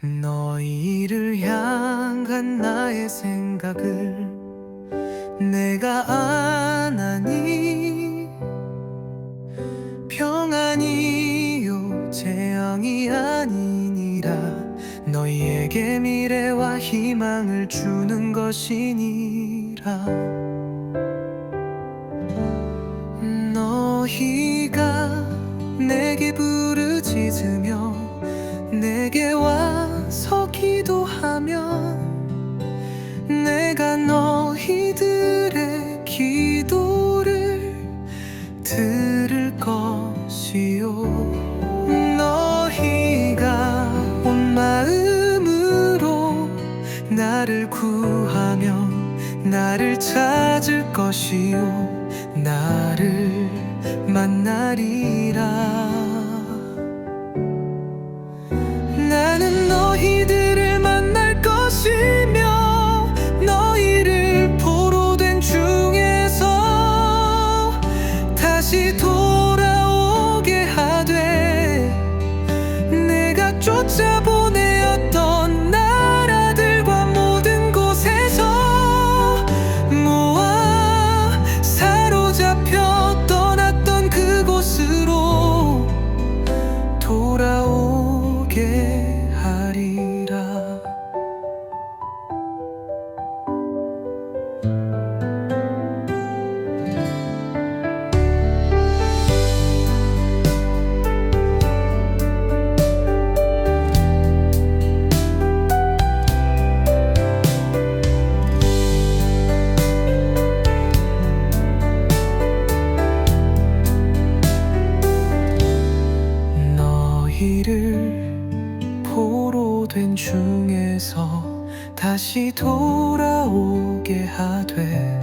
너희를 향한 나의 생각을 내가 아나니? 평안이요 재앙이 아니니라. 너희에게 미래와 희망을 주는 것이니라. 너희가 내게 부르짖으며 기도하면 내가 너희들의 기도를 들을 것이요. 너희가 온 마음으로 나를 구하면 나를 찾을 것이요. 나를 만나리라 다시 돌아오게 하되 내가 쫓아보내었던 나라들과 모든 곳에서 모아 사로잡혀 떠났던 그곳으로 돌아오게 너희를 포로 된 중에서 다시 돌아오게 하되